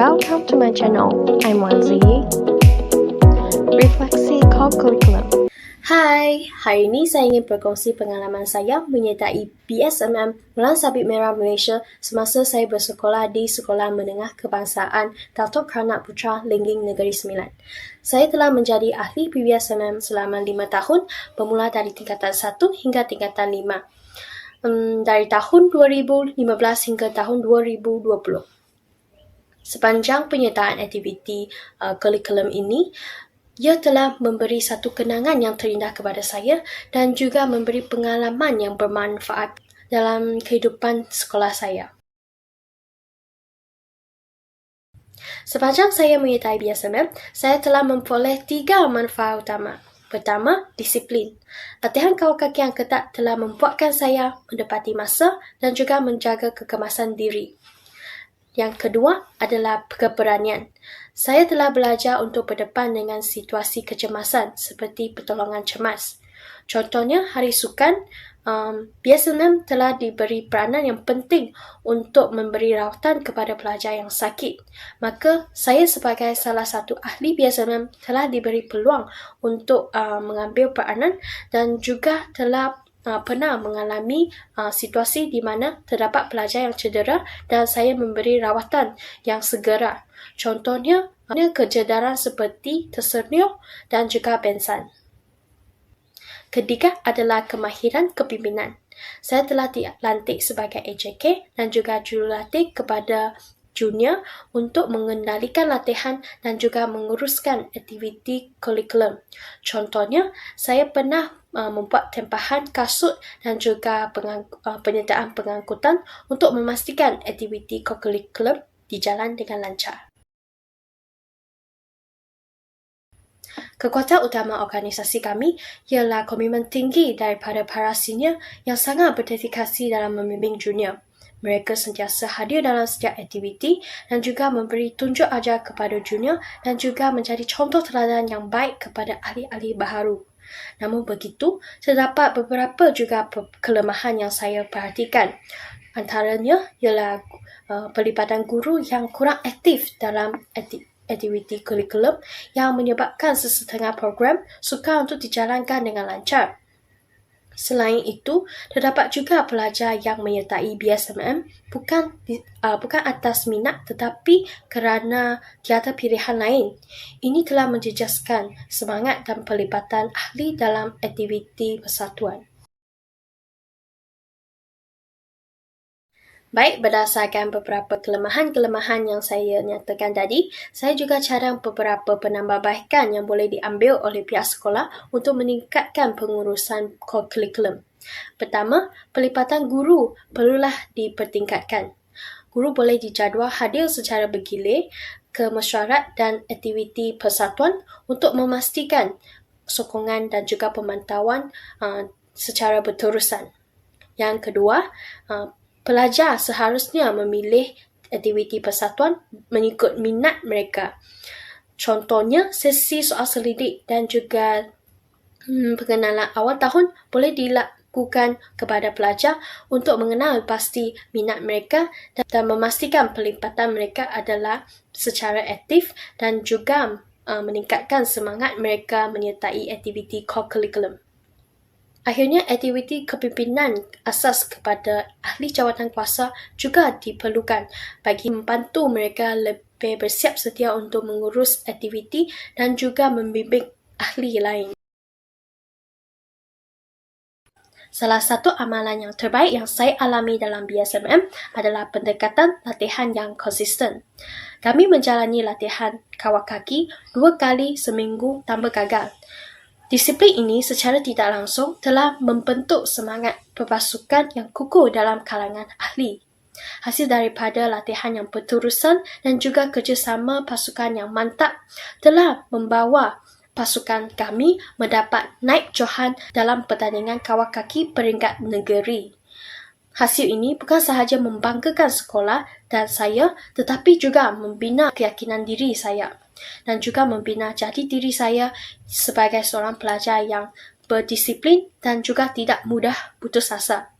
Welcome to my channel. I'm Wanzi. Refleksi Core Curriculum. Hai, hari ini saya ingin berkongsi pengalaman saya menyertai BSMM Bulan Sabit Merah Malaysia semasa saya bersekolah di Sekolah Menengah Kebangsaan Datuk Keranak Putra Lingging Negeri Sembilan. Saya telah menjadi ahli BSMM selama lima tahun bermula dari tingkatan satu hingga tingkatan lima. Um, dari tahun 2015 hingga tahun 2020. Sepanjang penyertaan aktiviti uh, kurikulum ini, ia telah memberi satu kenangan yang terindah kepada saya dan juga memberi pengalaman yang bermanfaat dalam kehidupan sekolah saya. Sepanjang saya menyertai BSMM, saya telah memperoleh tiga manfaat utama. Pertama, disiplin. Latihan kawal kaki yang ketat telah membuatkan saya mendapati masa dan juga menjaga kekemasan diri. Yang kedua adalah keberanian. Saya telah belajar untuk berdepan dengan situasi kecemasan seperti pertolongan cemas. Contohnya, hari sukan, um, BSNM telah diberi peranan yang penting untuk memberi rawatan kepada pelajar yang sakit. Maka, saya sebagai salah satu ahli BSNM telah diberi peluang untuk uh, mengambil peranan dan juga telah uh, pernah mengalami uh, situasi di mana terdapat pelajar yang cedera dan saya memberi rawatan yang segera. Contohnya, kecederaan seperti tersenyum dan juga pensan. Ketiga adalah kemahiran kepimpinan. Saya telah dilantik sebagai AJK dan juga jurulatih kepada junior untuk mengendalikan latihan dan juga menguruskan aktiviti kurikulum. Contohnya, saya pernah uh, membuat tempahan kasut dan juga pengang- uh, penyertaan pengangkutan untuk memastikan aktiviti kurikulum dijalan dengan lancar. Kekuatan utama organisasi kami ialah komitmen tinggi daripada para senior yang sangat berdedikasi dalam membimbing junior. Mereka sentiasa hadir dalam setiap aktiviti dan juga memberi tunjuk ajar kepada junior dan juga menjadi contoh teladan yang baik kepada ahli-ahli baharu. Namun begitu, terdapat beberapa juga kelemahan yang saya perhatikan. Antaranya ialah uh, pelibatan guru yang kurang aktif dalam aktiviti kurikulum yang menyebabkan sesetengah program sukar untuk dijalankan dengan lancar. Selain itu, terdapat juga pelajar yang menyertai BSMM bukan uh, bukan atas minat tetapi kerana tiada pilihan lain. Ini telah menjejaskan semangat dan pelibatan ahli dalam aktiviti persatuan. Baik, berdasarkan beberapa kelemahan-kelemahan yang saya nyatakan tadi, saya juga cadang beberapa penambahbaikan yang boleh diambil oleh pihak sekolah untuk meningkatkan pengurusan kurikulum. Pertama, pelipatan guru perlulah dipertingkatkan. Guru boleh dijadual hadir secara bergilir ke mesyuarat dan aktiviti persatuan untuk memastikan sokongan dan juga pemantauan uh, secara berterusan. Yang kedua, uh, pelajar seharusnya memilih aktiviti persatuan mengikut minat mereka. Contohnya, sesi soal selidik dan juga hmm, pengenalan awal tahun boleh dilakukan kepada pelajar untuk mengenal pasti minat mereka dan memastikan pelipatan mereka adalah secara aktif dan juga uh, meningkatkan semangat mereka menyertai aktiviti core curriculum. Akhirnya, aktiviti kepimpinan asas kepada ahli jawatan kuasa juga diperlukan bagi membantu mereka lebih bersiap sedia untuk mengurus aktiviti dan juga membimbing ahli lain. Salah satu amalan yang terbaik yang saya alami dalam BSMM adalah pendekatan latihan yang konsisten. Kami menjalani latihan kawal kaki dua kali seminggu tanpa gagal. Disiplin ini secara tidak langsung telah membentuk semangat pepasukan yang kukuh dalam kalangan ahli. Hasil daripada latihan yang berterusan dan juga kerjasama pasukan yang mantap telah membawa pasukan kami mendapat naik johan dalam pertandingan kawal kaki peringkat negeri. Hasil ini bukan sahaja membanggakan sekolah dan saya tetapi juga membina keyakinan diri saya dan juga membina jati diri saya sebagai seorang pelajar yang berdisiplin dan juga tidak mudah putus asa.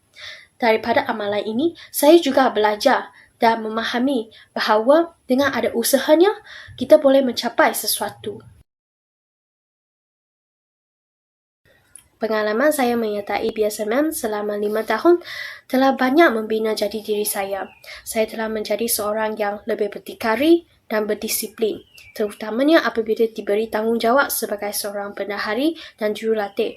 Daripada amalan ini, saya juga belajar dan memahami bahawa dengan ada usahanya, kita boleh mencapai sesuatu. Pengalaman saya menyertai BSMM selama lima tahun telah banyak membina jati diri saya. Saya telah menjadi seorang yang lebih berdikari dan berdisiplin, terutamanya apabila diberi tanggungjawab sebagai seorang pendahari dan jurulatih.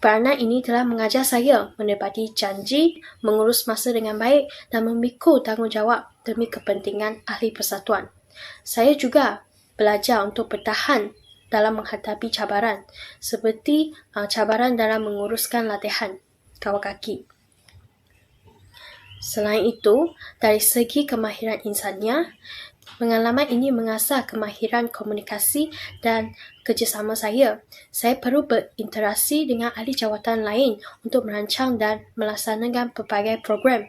Peranan ini telah mengajar saya menepati janji, mengurus masa dengan baik dan memikul tanggungjawab demi kepentingan ahli persatuan. Saya juga belajar untuk bertahan dalam menghadapi cabaran, seperti uh, cabaran dalam menguruskan latihan kawal kaki. Selain itu, dari segi kemahiran insannya, pengalaman ini mengasah kemahiran komunikasi dan kerjasama saya. Saya perlu berinteraksi dengan ahli jawatan lain untuk merancang dan melaksanakan pelbagai program.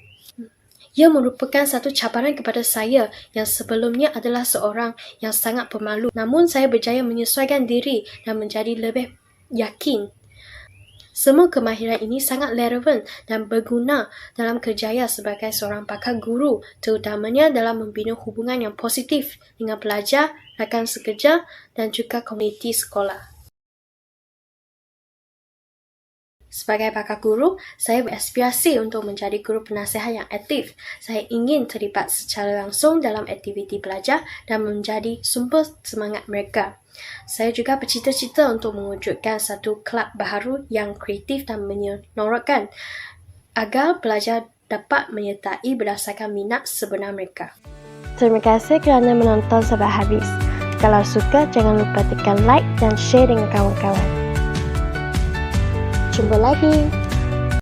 Ia merupakan satu cabaran kepada saya yang sebelumnya adalah seorang yang sangat pemalu. Namun saya berjaya menyesuaikan diri dan menjadi lebih yakin. Semua kemahiran ini sangat relevan dan berguna dalam kerjaya sebagai seorang pakar guru, terutamanya dalam membina hubungan yang positif dengan pelajar, rakan sekerja dan juga komuniti sekolah. Sebagai pakar guru, saya beraspirasi untuk menjadi guru penasihat yang aktif. Saya ingin terlibat secara langsung dalam aktiviti pelajar dan menjadi sumber semangat mereka. Saya juga bercita-cita untuk mewujudkan satu kelab baharu yang kreatif dan menyeronokkan agar pelajar dapat menyertai berdasarkan minat sebenar mereka. Terima kasih kerana menonton sampai habis. Kalau suka, jangan lupa tekan like dan share dengan kawan-kawan. Jumpa lagi.